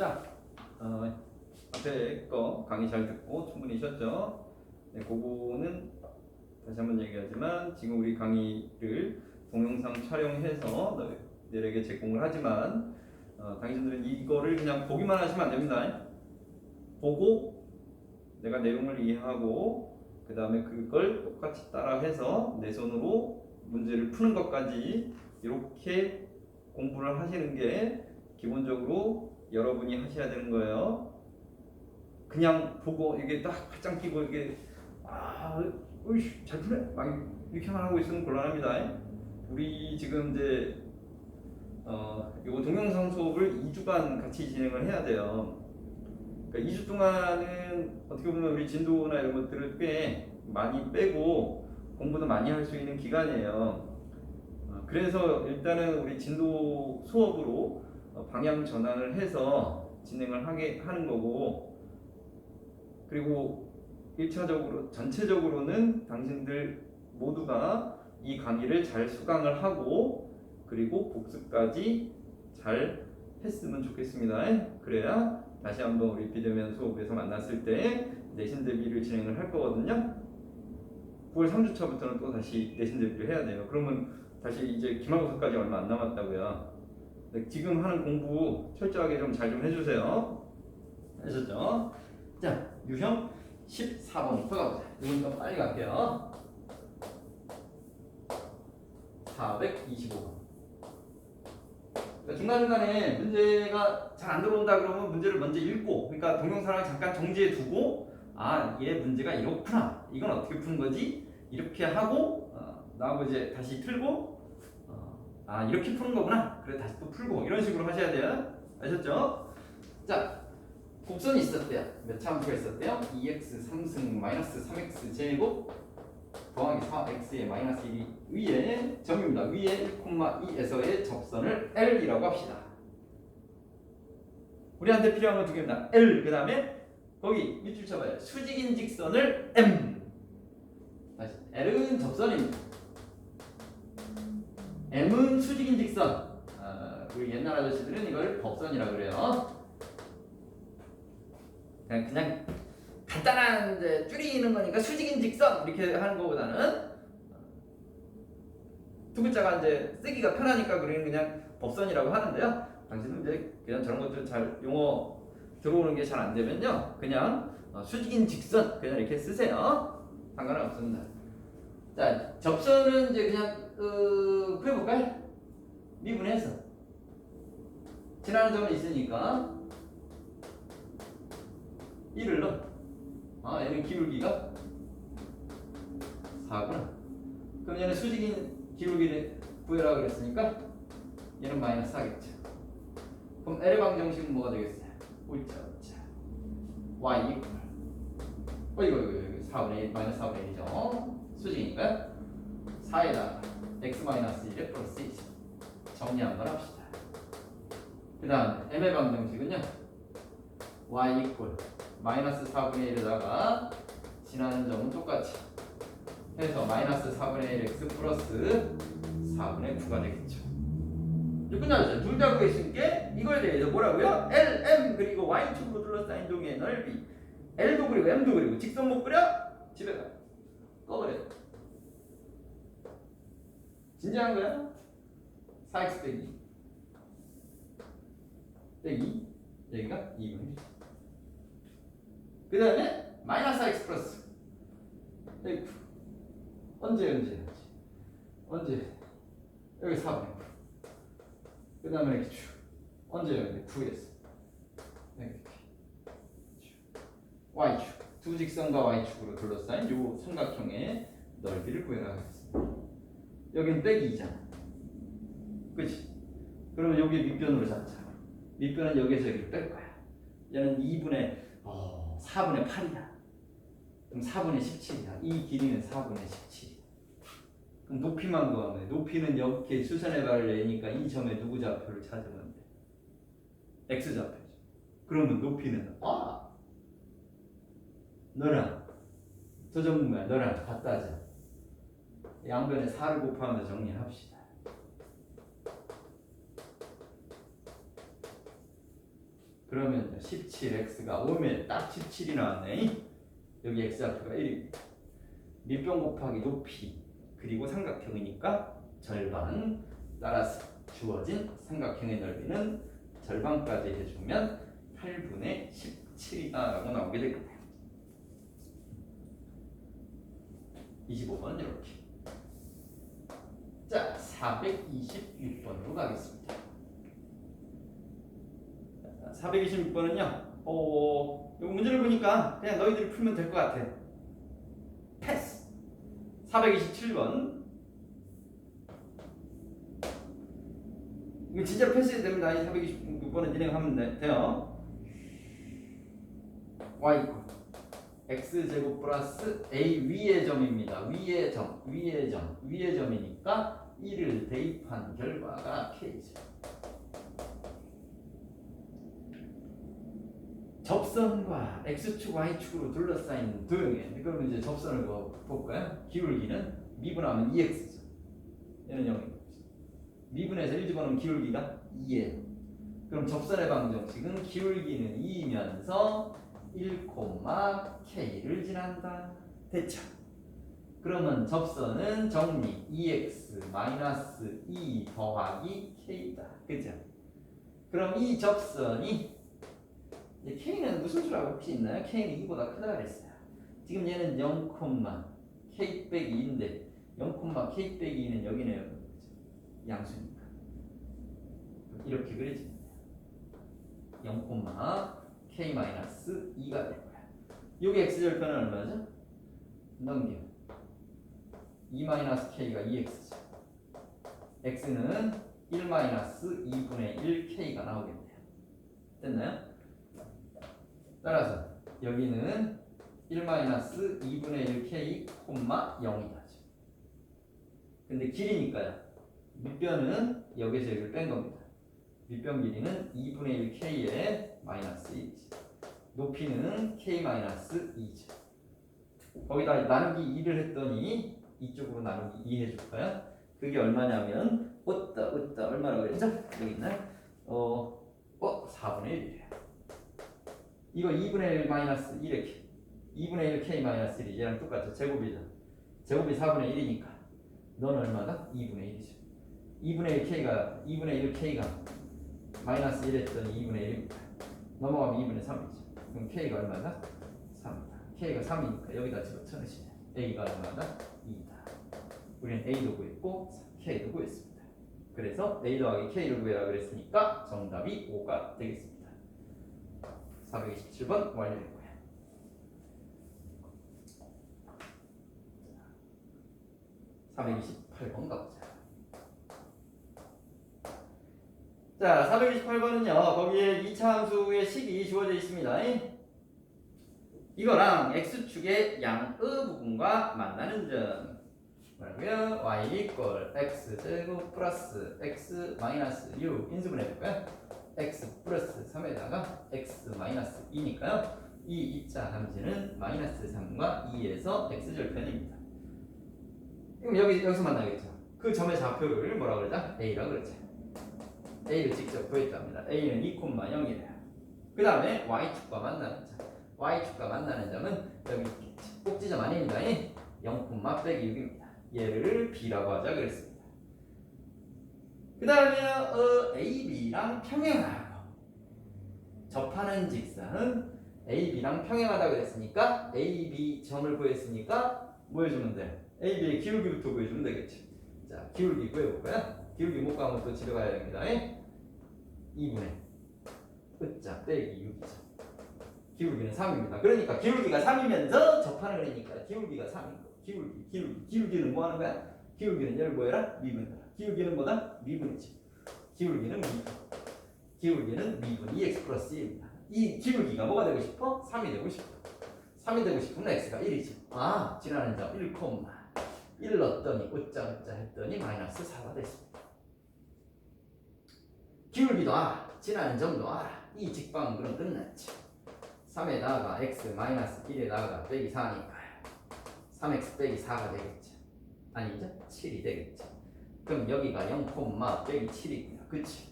자, 어, 앞에 거 강의 잘 듣고 충분히 쉬었죠? 네, 그거는 다시 한번 얘기하지만 지금 우리 강의를 동영상 촬영해서 너희들에게 제공을 하지만 어, 당신들은 이거를 그냥 보기만 하시면 안 됩니다. 보고 내가 내용을 이해하고 그 다음에 그걸 똑같이 따라해서 내 손으로 문제를 푸는 것까지 이렇게 공부를 하시는 게 기본적으로 여러분이 하셔야 되는 거예요. 그냥 보고 이게 딱 팔짱 끼고 이게 아, 으이씨 잘 푸네 막 이렇게만 하고 있으면 곤란합니다. 우리 지금 이제 어 이거 동영상 수업을 2주간 같이 진행을 해야 돼요. 그러니까 2주 동안은 어떻게 보면 우리 진도나 이런 것들을 꽤 많이 빼고 공부도 많이 할 수 있는 기간이에요. 어, 그래서 일단은 우리 진도 수업으로 어, 방향 전환을 해서 진행을 하게 하는 거고 그리고 1차적으로 전체적으로는 당신들 모두가 이 강의를 잘 수강을 하고 그리고 복습까지 잘 했으면 좋겠습니다. 그래야 다시 한번 우리 비대면 수업에서 만났을 때 내신 대비를 진행을 할 거거든요. 9월 3주 차부터는 또 다시 내신 대비를 해야 돼요. 그러면 다시 이제 기말고사까지 얼마 안 남았다고요. 네, 지금 하는 공부 철저하게 좀 잘 좀 해주세요. 하셨죠? 자, 유형 14번부터 가보자. 좀 빨리 갈게요. 425번. 그러니까 중간중간에 문제가 잘 안 들어온다 그러면 문제를 먼저 읽고 그러니까 동영상을 잠깐 정지해 두고 아 얘 문제가 이렇구나 이건 어떻게 푸는 거지 이렇게 하고 어, 이제 다시 틀고 어, 아 이렇게 푸는 거구나 그래 다시 또 풀고 이런 식으로 하셔야 돼요 아셨죠? 자 곡선이 있었대요 몇 차함수가 있었대요 2x 3승 마이너스 3x 제곱 더하기 4x의 마이너스 1이 위에 점입니다. 위에 1,2에서의 접선을 L이라고 합시다. 우리한테 필요한 건 두 개입니다. L 그 다음에 거기 밑줄 쳐봐요. 수직인 직선을 M 다시 L은 접선입니다. M은 수직인 직선. 아, 우리 옛날 아저씨들은 이걸 법선이라고 그래요. 그냥 그냥 간단한 이제 줄이는 거니까 수직인 직선 이렇게 하는 것보다는 두 글자가 이제 쓰기가 편하니까 그러는 그냥 법선이라고 하는데요. 당신은 이제 그냥 저런 것들 잘 용어 들어오는 게 잘 안 되면요, 그냥 어, 수직인 직선 그냥 이렇게 쓰세요. 상관은 없습니다. 자, 접선은 이제 그냥 어, 구해볼까요? 미분해서. 지나는 점은 있으니까. 1을 넣어. 아 얘는 기울기가 4구나. 그럼 얘는 수직인 기울기를 구해라 그랬으니까 얘는 마이너스 4겠죠. 그럼 L의 방정식은 뭐가 되겠어요? 오자 오자 y 어 이거 이거 이거 4분의 1 마이너스 4분의 1이죠 수직이니까 4에다가 x 마이너스 1에 플러스 1 정리 한번 합시다 그 다음 m의 방정식은요 y 이퀄 마이너스 4분의 1에다가 지나는 점은 똑같이 해서 마이너스 4분의 1 x 플러스 4분의 9가 되겠죠. 이제 끝나죠. 둘 다 구했으니까 이거에 대해서 뭐라고요? L, M 그리고 Y축으로 둘러싸인 동의 넓이 L도 그리고 M도 그리고 직선 못 그려? 집에 가. 꺼버려. 진지한 거야? 4x 빼기 빼기. 여기가 2분의 그 다음에 마이너스 x 플러스. F 언제 언제 언제? 여기 4분의 9. 그 다음에 이렇게 쭉 언제 여기 9에서 이렇게. 쭉 y축 두 직선과 y축으로 둘러싸인 요 삼각형의 넓이를 구해라 하겠습니다. 여긴 빼기잖아. 그치? 그러면 여기 밑변으로 잡자. 밑변은 여기에서 여기를 뺄 거야. 얘는 2분의 어, 4분의 8이야. 그럼 4분의 17이야. 이 길이는 4분의 17. 그럼 높이만 구하면 돼. 높이는 이렇게 수선의 발을 내니까 이 점에 누구 좌표를 찾으면 돼? x 좌표죠. 그러면 높이는 아 너랑 저 정도면 너랑 같다죠. 양변에 4를 곱하면서 정리합시다. 그러면 17x가 5면 딱 17이 나왔네. 여기 x좌표가 1입니다. 밑변 곱하기 높이 그리고 삼각형이니까 절반 따라서 주어진 삼각형의 넓이는 절반까지 해주면 8분의 17이다라고 나오게 되겠네요. 25번 이렇게. 자, 426번으로 가겠습니다. 426번은요. 어, 이 문제를 보니까 그냥 너희들이 풀면 될 것 같아. 패스. 427번. 이거 진짜로 패스해도 됩니다. 이 426번은 진행하면 돼- 돼요. y x 제곱 플러스 a 위의 점입니다. 위의 점, 위의 점, 위의 점이니까 1을 대입한 결과가 k죠. 접선과 x축, y축으로 둘러싸인 도형이에요. 그럼 이제 접선을 뭐 볼까요? 기울기는 미분하면 2x죠. 얘는 0이고 미분해서 1 집어넣으면 기울기가 2예요. 그럼 접선의 방정식은 기울기는 2이면서 1, k를 지난다. 됐죠? 그러면 접선은 정리 2x 마이너스 2 더하기 k다. 그죠? 그럼 이 접선이 k는 무슨 수라고 혹시 있나요? k는 2보다 크다 그랬어요. 지금 얘는 0, k 빼기 2인데 0, k 빼기 2는 여기네요. 양수니까. 이렇게 그려집니다. 0, k 마이너스 2가 될 거야. 요게 x절편은 얼마죠? 넘겨. 2 마이너스 k가 2x죠. x는 1 마이너스 2분의 1 k가 나오겠네요. 됐나요? 따라서 여기는 1 마이너스 2분의 1 k 콤마 0이다죠. 근데 길이니까요. 밑변은 여기서 여기를 뺀 겁니다. 밑변 길이는 2분의 1 k의 마이너스 1이지. 높이는 k 마이너스 2죠. 거기다 나누기 2를 했더니 이쪽으로 나누기 2 해줄까요? 그게 얼마냐면 어따 어따 얼마라고 그랬죠? 여기 있나요? 어, 어 4분의 1이래요. 이거 2분의 1 마이너스 1의 k 2분의 1 k 마이너스 1이 얘랑 똑같죠. 제곱이죠. 제곱이 4분의 1이니까 넌 얼마다? 2분의 1이죠. 2분의 1 k가 2분의 1 k가 마이너스 1 했더니 2분의 1입니다. 넘어가면 2분의 3이죠. 그럼 k가 얼마다? 3이다. k가 3이니까 여기다 집어넣으시면 a가 얼마다? 2다. 우리는 a도 구했고 k도 구했습니다. 그래서 a 더하기 k를 구해라 그랬으니까 정답이 5가 되겠습니다. 427번 완료했고요. 자, 428번 가보자. 자, 428번은요. 거기에 2차 함수의 식이 주어져 있습니다. 이거랑 x축의 양의 부분과 만나는 점. 뭐라고요? y 이퀄 x 제곱 플러스 x 마이너스 6 인수분해 볼까요? x 플러스 3에다가 x 마이너스 2니까요. 이 2차 함수는 마이너스 3과 2에서 x절편입니다. 그럼 여기 여기서 만나겠죠. 그 점의 좌표를 뭐라 그러자? a라고 그러죠. A를 직접 구했답니다. a는 2,0이래요. 그 다음에 y축과 만나는 점. y축과 만나는 점은 여기. 꼭지점 아닙니다. 0, 빼기 6입니다. 얘를 b라고 하자 그랬습니다. 그 다음에 어, AB랑 평행하고 접하는 직선은 AB랑 평행하다 그랬으니까 AB 점을 구했으니까 뭐 해주면 돼? AB의 기울기부터 구해주면 되겠지. 자, 기울기 구해볼까요? 기울기 못 가면 또 집에 가야 됩니다. 2분의 으자 빼기 6이죠. 기울기는 3입니다. 그러니까 기울기가 3이면서 접하는 거니까 기울기가 3인 거. 기울기, 기울기, 기울기는 뭐 하는 거야? 기울기는 열 뭐해라? 미분해라. 기울기는 뭐다? 미분이지. 기울기는 미분. 기울기는 미분 2x 플러스 1입니다. 이 기울기가 뭐가 되고 싶어? 3이 되고 싶어. 3이 되고 싶으면 x가 1이지. 아, 지나는 점 1, 1 넣었더니 으짜 으짜 했더니 마이너스 4가 됐습니다. 기울기도 알아. 지나는 점도 알아. 이 직방은 끝났지. 3에다가 x 마이너스 1에다가 빼기 4니까 3x 빼기 4가 되겠죠. 아니죠? 7이 되겠죠. 그럼 여기가 0, 빼기 7이고요. 그치?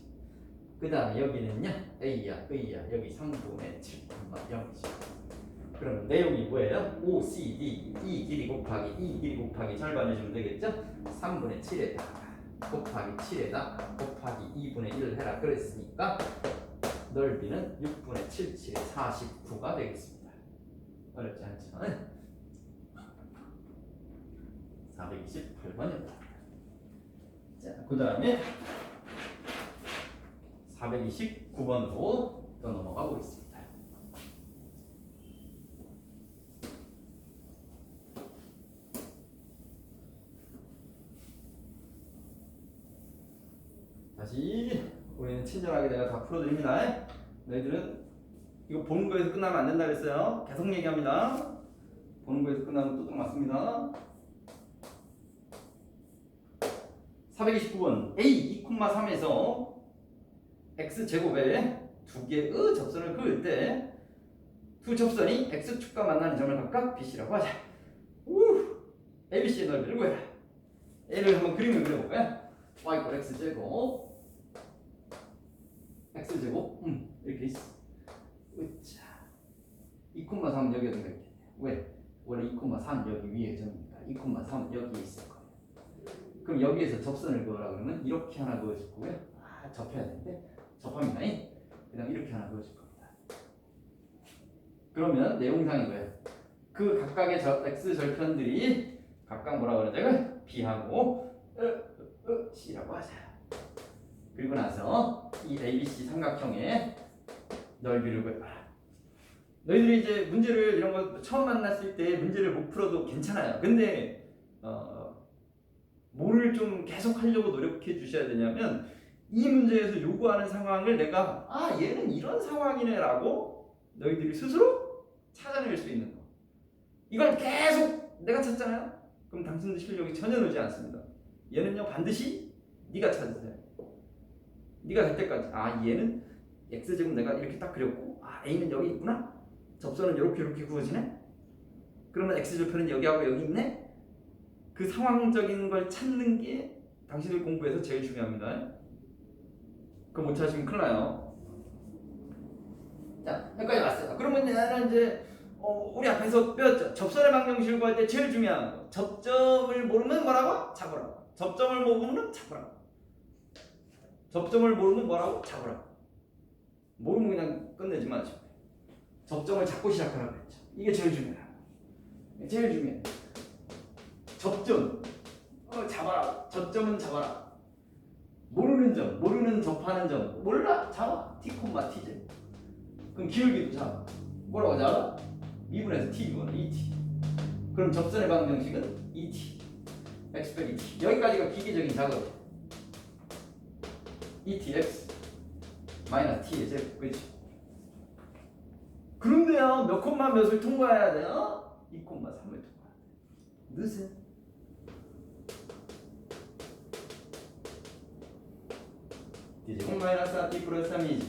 그 다음에 여기는요 A야 A야 여기 3분의 7,0이죠 그럼 내용이 뭐예요? OCD 이 길이 곱하기 이 길이 곱하기 절반 해주면 되겠죠? 3분의 7에다가 곱하기 7에다 곱하기 2분의 1을 해라 그랬으니까 넓이는 6분의 7, 7에 49가 되겠습니다 어렵지 않죠? 428번입니다 자, 그 다음에 429번으로 또 넘어가 보겠습니다. 다시 우리는 친절하게 내가 다 풀어드립니다. 너희들은 이거 보는 거에서 끝나면 안 된다 그랬어요. 계속 얘기합니다. 보는 거에서 끝나면 또딱 맞습니다. 429번 A 2,3에서 x제곱에 두 개의 접선을 그을 때 두 접선이 x축과 만나는 점을 각각 BC라고 하자. 우! ABC의 넓이를 구해라. A를 한번 그림을 그려볼까요? y 꼴 x제곱 x제곱 음, 이렇게 있어. 으차 2,3 여기에 등록했네. 왜? 원래 2,3 여기 위에 점이니까 2,3 여기에 있을 거예요. 그럼 여기에서 접선을 그으라 그러면 이렇게 하나 그어줄 거고요. 아, 접해야 되는데 접합니다. 그 다음 이렇게 하나 그어줄 겁니다. 그러면 내용상이 뭐예요? 그 각각의 저 x 절편들이 각각 뭐라 그러자면 b하고 으, 으, 으, c라고 하자. 그리고 나서 이 ABC 삼각형의 넓이를 구해봐라. 너희들이 이제 문제를 이런 거 처음 만났을 때 문제를 못 풀어도 괜찮아요. 근데 어, 뭐를 좀 계속 하려고 노력해 주셔야 되냐면 이 문제에서 요구하는 상황을 내가 아 얘는 이런 상황이네라고 너희들이 스스로 찾아낼 수 있는 거. 이걸 계속 내가 찾잖아요. 그럼 당신들 실력이 전혀 늘지 않습니다. 얘는요 반드시 네가 찾으세요. 네가 될 때까지 아 얘는 x 제곱 내가 이렇게 딱 그렸고 아 a는 여기 있구나. 접선은 이렇게 이렇게 구워지네. 그러면 x 절편은 여기하고 여기 있네. 그 상황적인 걸 찾는 게 당신들 공부에서 제일 중요합니다. 그거 못 찾으시면 큰일 나요. 자, 여기까지 왔어요. 그러면 나는 이제 어, 우리 앞에서 배웠죠. 접선의 방정식을 구할 때 제일 중요한 거. 접점을 모르면 뭐라고? 잡으라고. 접점을 모르면 잡으라고. 접점을 모르면 뭐라고? 잡으라고. 모르면 그냥 끝내지 마시고. 접점을 잡고 시작하라고 했죠. 이게 제일 중요해요. 제일 중요해. 접점. 어, 잡아라. 접점은 잡아라. 모르는 점, 모르는 접하는 점, 몰라 잡아. t 콤마 t제. 그럼 기울기도 잡아. 뭐라고 잡아? 2분에서 t 이거는 2t. 그럼 접선의 방정식은 2t. x 빼기 t. 여기까지가 기계적인 작업. 2tx 마이너스 t의 제곱, 그렇지? 그런데요, 몇 콤마 몇을 통과해야 돼요? 2 콤마 3을 통과해야 돼. 늦으세요. d제곱 마이너스 4t 플러스 3이죠.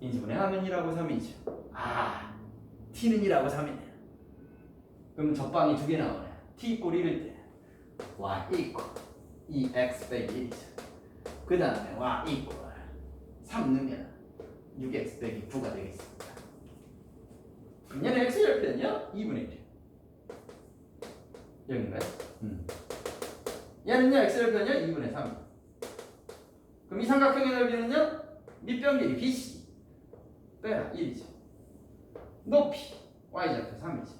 인수분해 하면 1하고 3이죠. 아, t는 1하고 3이네. 그럼 적방이 두 개 나오네. t 이꼴 1일 때 y 이꼴 2x 빼기 1이죠. 그 다음에 y 이꼴 3 넣으면 6x 빼기 9가 되겠습니다. 얘는 x 절편이요? 2분의 1. 여긴가요? 음. 얘는요 x 절편이요? 2분의 3. 그럼 이 삼각형의 넓이는요? 밑변 길이 BC 빼라 1이죠. 높이 y좌표 3이죠.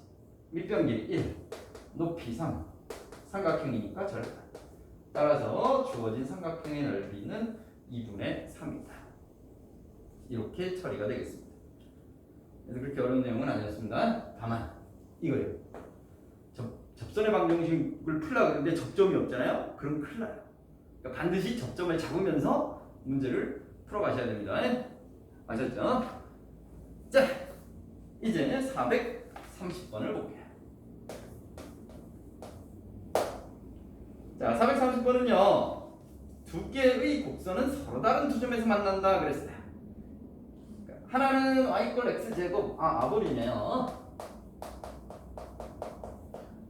밑변 길이 1, 높이 3. 삼각형이니까 절반. 따라서 주어진 삼각형의 넓이는 2분의 3이다. 이렇게 처리가 되겠습니다. 그래서 그렇게 어려운 내용은 아니었습니다. 다만 이거예요. 접, 접선의 방정식을 풀려고 하는데 접점이 없잖아요. 그럼 큰일 나요. 그러니까 반드시 접점을 잡으면서 문제를 풀어가셔야 됩니다. 아셨죠? 자, 이제 430번을 볼게요. 자, 430번은요. 두 개의 곡선은 서로 다른 두 점에서 만난다 그랬어요. 하나는 y꼴 x제곱, 아, 아볼이네요.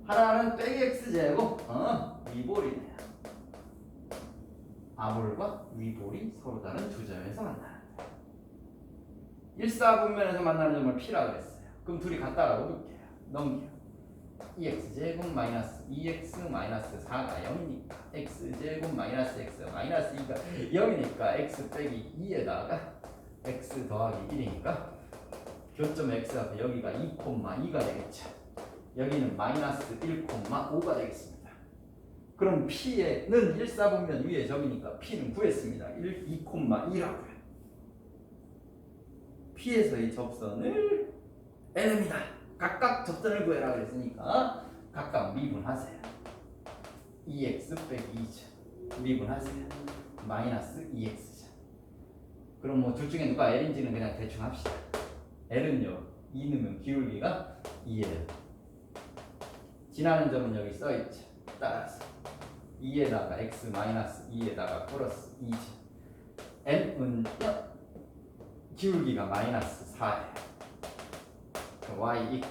하나는 빼기 x제곱, 어, 이볼이네요. 아볼과 위볼이 서로 다른 두 점에서 만나는 점. 일사분면에서 만나는 점을 P라 그랬어요. 그럼 둘이 같다라고 볼게요. 넘겨. 2x 제곱 마이너스 2x 마이너스 4가 0이니까 x 제곱 마이너스 x 마이너스 2가 0이니까 x 빼기 2에다가 x 더하기 1이니까 교점 x 앞에 여기가 2,2가 되겠죠. 여기는 마이너스 1,5가 되겠습니다. 그럼 P에는 1사분면 위에 점이니까 P는 구했습니다. 1, 2,2라고요. P에서의 접선을 N입니다. 각각 접선을 구해라 그랬으니까 각각 미분하세요. 2x 빼기 2죠. 미분하세요. 마이너스 2x죠. 그럼 뭐 둘 중에 누가 L인지는 그냥 대충 합시다. L은요. 2 넣으면 기울기가 2예요. 지나는 점은 여기 써있죠. 따라서 2에다가 x 마이너스 2에다가 플러스 2죠. n은요. 기울기가 마이너스 4예요. y 이퀄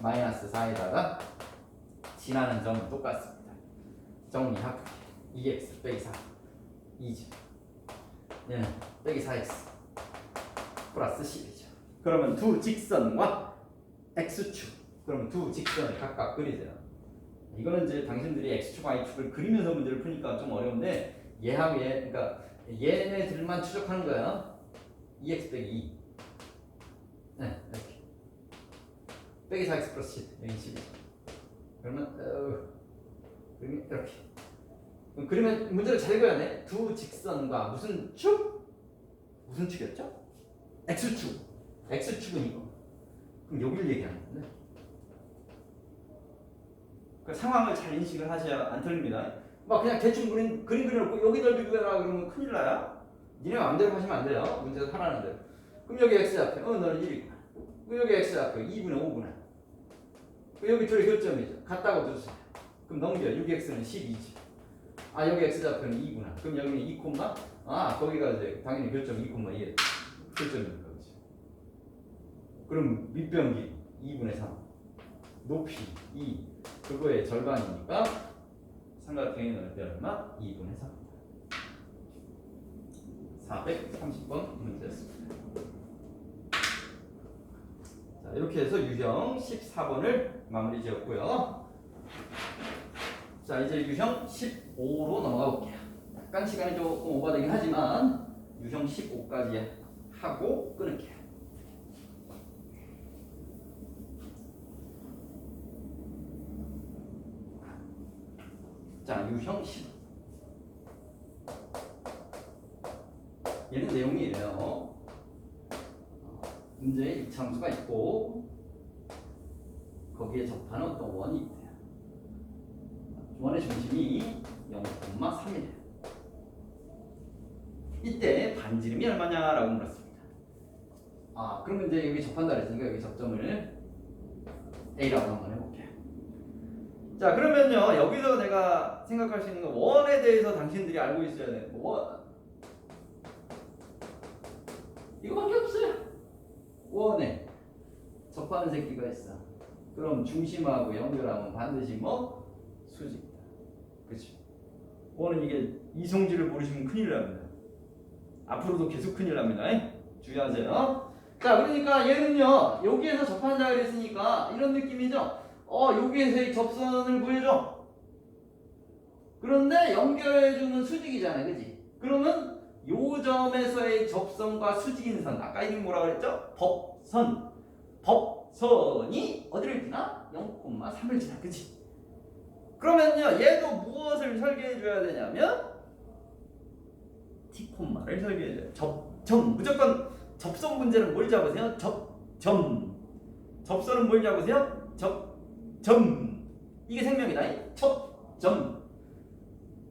마이너스 4에다가 지나는 점은 똑같습니다. 정리하고 2x 빼기 4 2죠. 얘는 빼기 4x 플러스 10이죠. 그러면 두 직선과 x축 그럼 두 직선을 각각 그리세요. 이거는 이제 당신들이 x축, y축을 그리면서 문제를 푸니까 좀 어려운데 얘하고 얘 그러니까 얘네들만 추적하는 거야. 2x 빼기 2. 네, 이렇게. 빼기 4x 플러스 10. 여기 10이죠. 그러면 어, 이렇게. 그러면 문제를 잘 그려야 돼. 두 직선과 무슨 축? 무슨 축이었죠? x축. x축은 이거. 그럼 여기를 얘기하는 건데. 그 상황을 잘 인식을 하셔야 안 틀립니다. 막 그냥 대충 그림 그림 그려놓고 여기다 비교해라 그러면 큰일 나요. 니네 마음대로 하시면 안 돼요. 문제에서 하라는 대로. 그럼 여기 x 앞에 어 너는 1이구나. 그럼 여기 x 앞에 2분의 5구나. 그럼 여기 둘이 교점이죠. 같다고 두세요. 그럼 넘겨 6x는 12지. 아 여기 x 좌표는 2구나. 그럼 여기는 2 콤마 아 거기가 이제 당연히 교점 2 콤마 2 교점이니까 그렇지. 그럼 밑변기 2분의 3 높이 2 그거의 절반이니까 삼각형의 넓이 얼마? 2분의 3 430번 문제였습니다. 자 이렇게 해서 유형 14번을 마무리 지었고요. 자 이제 유형 15로 넘어가 볼게요. 약간 시간이 조금 오버되긴 하지만 유형 15까지 하고 끊을게요. 자 유형 15 얘는 내용이에요. 어, 문제에 이차함수가 있고 거기에 접하는 어떤 원이 있대요. 원의 중심이 0,3이래요. 이때 반지름이 얼마냐라고 물었습니다. 아, 그러면 이제 여기 접한다 그랬으니까 여기 접점을 A라고 한번 해볼게요. 자 그러면요 여기서 내가 생각할 수 있는 건 원에 대해서 당신들이 알고 있어야 돼. 원 이거밖에 없어요. 원에 접하는 새끼가 있어. 그럼 중심하고 연결하면 반드시 뭐 수직이다. 그렇지? 원은 이게 이성질을 모르시면 큰일 납니다. 앞으로도 계속 큰일 납니다. 에? 주의하세요. 자, 그러니까 얘는요 여기에서 접한다 그랬으니까 이런 느낌이죠. 어, 여기에서의 접선을 구해줘. 그런데 연결해주는 수직이잖아요, 그지? 그러면 요 점에서의 접선과 수직인 선, 아까 이름 뭐라 그랬죠? 법선. 법선이 어디를 지나? 0,3을 지나, 그지? 그러면요 얘도 무엇을 설계해 줘야 되냐면 T콤마를 설계해 줘요. 접점 무조건 접선 문제는 뭘 잡으세요? 접점 접선은 뭘 잡으세요? 접점 이게 생명이다. 접점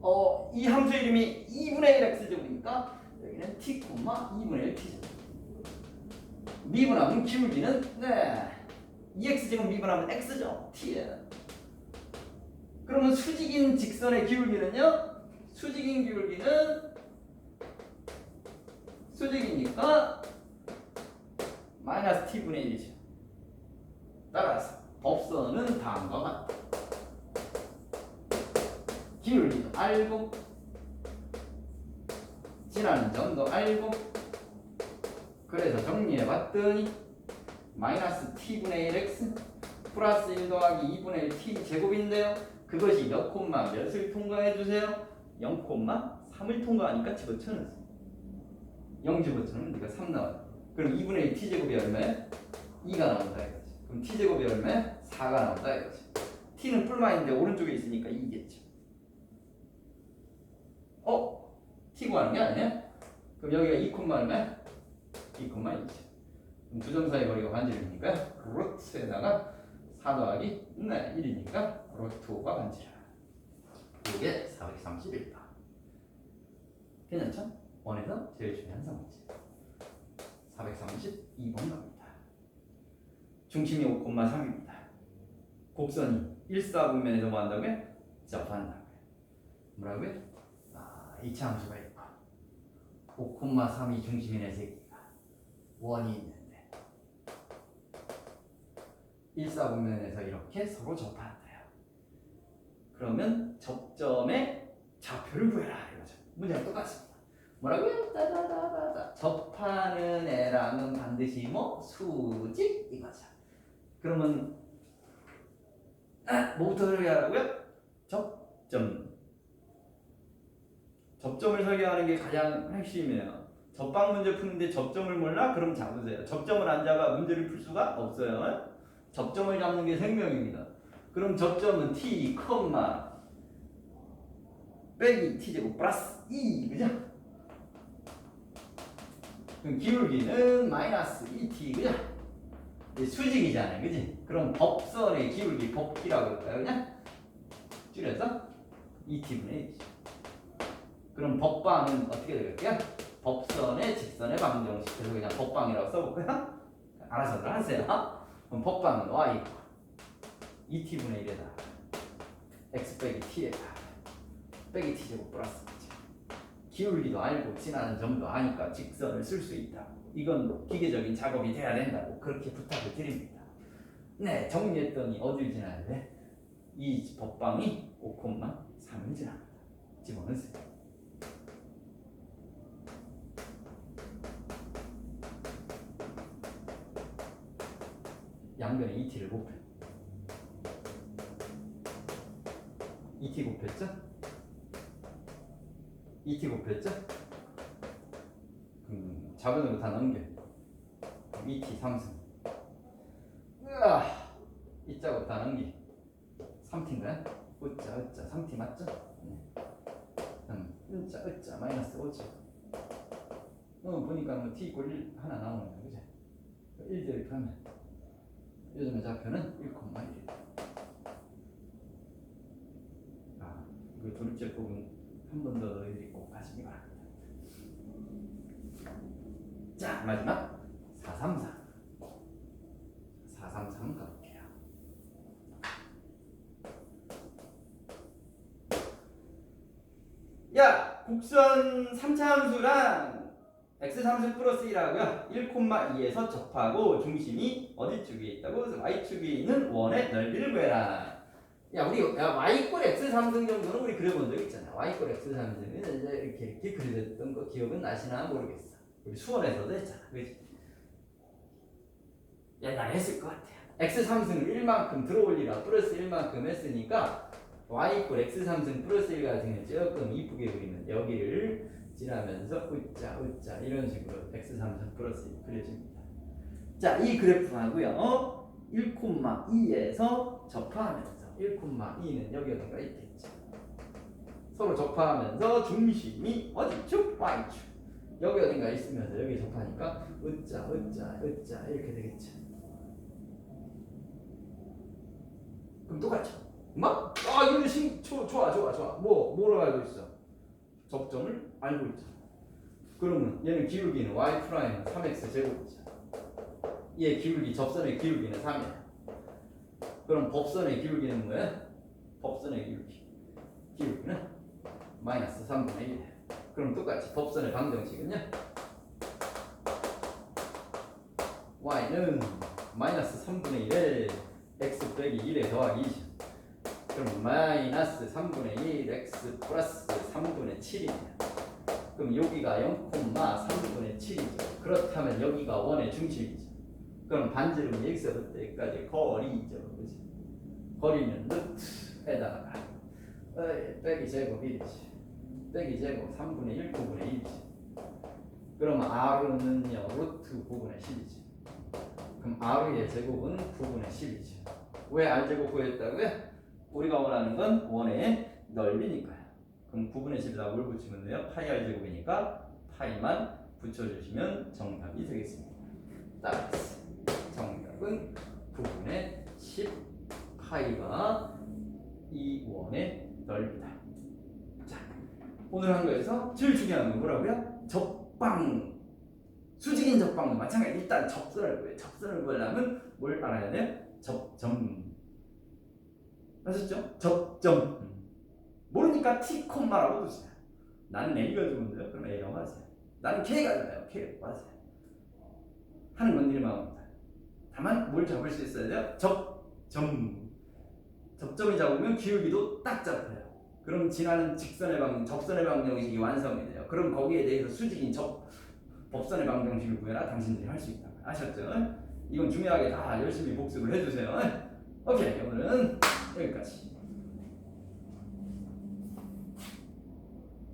어, 이 함수 이름이 2분의 1 x제곱이니까 여기는 t, 2분의 1 t제곱 미분하면 기울기는 네. 2x제곱 미분하면 x죠. t에 그러면 수직인 직선의 기울기는요? 수직인 기울기는 수직이니까 마이너스 t분의 1이죠. 따라서 법선은 다음과 같다 기울기도 알고 지나는 점도 알고 그래서 정리해 봤더니 마이너스 t분의 1x 플러스 1 더하기 2분의 1 t 제곱인데요. 그것이 몇 콤마 몇을 통과해 주세요? 0 콤마 3을 통과하니까 집어쳐넣었어. 0 집어쳐넣으면 네가 3 나와요. 그럼 2분의 1 t 제곱이 얼마야? 2가 나온다 이거지. 그럼 t 제곱이 얼마야? 4가 나온다 이거지. t는 풀마인데 오른쪽에 있으니까 2겠죠. 어? t 구하는 게 아니야? 그럼 여기가 2 콤마 얼마야? 2 콤마 2죠. 그럼 두 점 사이 거리가 반지름이니까 루트에다가 4 더하기 네 1이니까 루트 5가 반지름. 이게 431번. 괜찮죠? 원에서 제일 중요한 성질. 432번 갑니다. 중심이 5,3입니다. 곡선이 1사분면에서 뭐 한다고요? 접한다고요. 뭐라고요? 아, 이차 함수가 있고 5,3이 중심이네 새끼가 원이 있는데 1사분면에서 이렇게 서로 접한대요. 그러면 접점의 좌표를 구해라 이거죠. 문제랑 똑같습니다. 뭐라고요? 따다다다다 접하는 애랑은 반드시 뭐 수직 이거죠. 그러면 아, 뭐부터 설계하라고요? 접점. 접점을 설계하는 게 가장 핵심이에요. 접방 문제 푸는데 접점을 몰라? 그럼 잡으세요. 접점을 안 잡아 문제를 풀 수가 없어요. 접점을 잡는 게 생명입니다. 그럼 접점은 t, 컴마 빼기 t 제곱 플러스 2 그죠? 그럼 기울기는 마이너스 2t 그죠? 이제 수직이잖아요 그지? 그럼 법선의 기울기 법기라고 할까요 그냥? 줄여서 2t분의 1이죠 그럼 법방은 어떻게 될까요? 법선의 직선의 방정식해서 그냥 법방이라고 써볼까요? 알아서 하세요 그럼 법방은 y 2t분의 1에다 x 빼기 t에다 빼기 t 제곱 플러스 기울기도 알고 지나는 점도 아니까 직선을 쓸 수 있다. 이건 기계적인 작업이 돼야 된다고 그렇게 부탁을 드립니다. 네, 정리했더니 어딜 지나야 돼? 이 법방이 5,3을 지납니다. 집어넣으세요. 양변에 2t를 곱해. 2t 곱했죠? 2t 곱했죠? 음, 자변으로 다 넘겨. 2t 3승. 으아! 이 자고 다 넘기. 3t인가요? 으짜, 으짜. 3t 맞죠? 네. 음, 으짜, 으짜. 마이너스 5죠. 어, 보니까 뭐 t 이꼴 1 하나 나오네요. 그죠? 1 대입하면 요즘의 좌표는 1,1. 아, 이거 조립제 부분 한 번 더 너희들이 꼭 하시기 바랍니다. 자, 마지막 433. 433 가볼게요. 야, 곡선 3차 함수랑 x3승 플러스 1하고요. 1,2에서 접하고 중심이 어디 축에 있다고? y축에 있는 원의 넓이를 구해라. 야 우리 야 y 꼴 x 3승 정도는 우리 그려본 적 있잖아. y 꼴 x 3승은 이제 이렇게 이렇게 그려졌던 거 기억은 나시나 모르겠어. 우리 수원에서도 했잖아, 그렇지? 옛날에 했을 것 같아요. x 3승을 1만큼 들어올리라 플러스 1만큼 했으니까 y 꼴 x 3승 플러스 1 같은 경우 조금 이쁘게 그리면 여기를 지나면서 으짜 으짜 이런 식으로 x 3승 플러스 1 그려집니다. 자, 이 그래프하고요. 어? 1,2에서 접하면서 1,2는 여기 어딘가 있겠죠. 서로 접하면서 중심이 어디축? y축. 여기 어딘가 있으면서 여기 접하니까 으짜 으짜 으짜 이렇게 되겠죠. 그럼 똑같죠. 막? 아 이거 신 좋아 좋아 좋아. 뭐 뭐로 알고 있어? 접점을 알고 있죠. 그러면 얘는 기울기는 y 프라임 3x 제곱이죠. 얘 기울기 접선의 기울기는 3이야. 그럼 법선의 기울기는 뭐야? 법선의 기울기. 기울기는 마이너스 3분의 1. 그럼 똑같이 법선의 방정식은요? y는 마이너스 3분의 1에 x 빼기 1에 더하기 20. 그럼 마이너스 3분의 1 x 플러스 3분의 7이냐. 그럼 여기가 0,3분의 7이죠. 그렇다면 여기가 원의 중심이죠. 그럼 반지름 여기서부터 여기까지 거리죠. 그지? 거리는 루트에다가 어이, 빼기 제곱 1이지. 빼기 제곱 3분의 1, 9분의 1이지. 그럼 R는요 루트 9분의 10이지. 그럼 R의 제곱은 9분의 10이지. 왜 R 제곱 구했다고요? 우리가 원하는 건 원의 넓이니까요. 그럼 9분의 10에다 뭘 붙이면 돼요? 파이 R 제곱이니까 파이만 붙여주시면 정답이 되겠습니다. 따라서 정답은 9분의 10 파이가 이 원의 넓이다. 자, 오늘 한 거에서 제일 중요한 건 뭐라고요? 접방. 수직인 접방도 마찬가지. 일단 접선을 구해. 접선을 구하려면 뭘 알아야 돼? 접점. 아셨죠? 접점. 모르니까 T 콤마라고 두세요. 나는 A가 좋은데요. 그럼 A라고 하세요. 나는 K가 좋아요. K라고 하세요. 하는 건 일 마음입니다. 다만 뭘 잡을 수 있어야 돼요? 접점. 접점이 잡으면 기울기도 딱 잡혀요. 그럼 지나는 직선의 방정, 접선의 방정식이 완성이 돼요. 그럼 거기에 대해서 수직인 접 법선의 방정식을 구해라 당신들이 할 수 있다. 아셨죠? 이건 중요하게 다 열심히 복습을 해주세요. 오케이 오늘은 여기까지.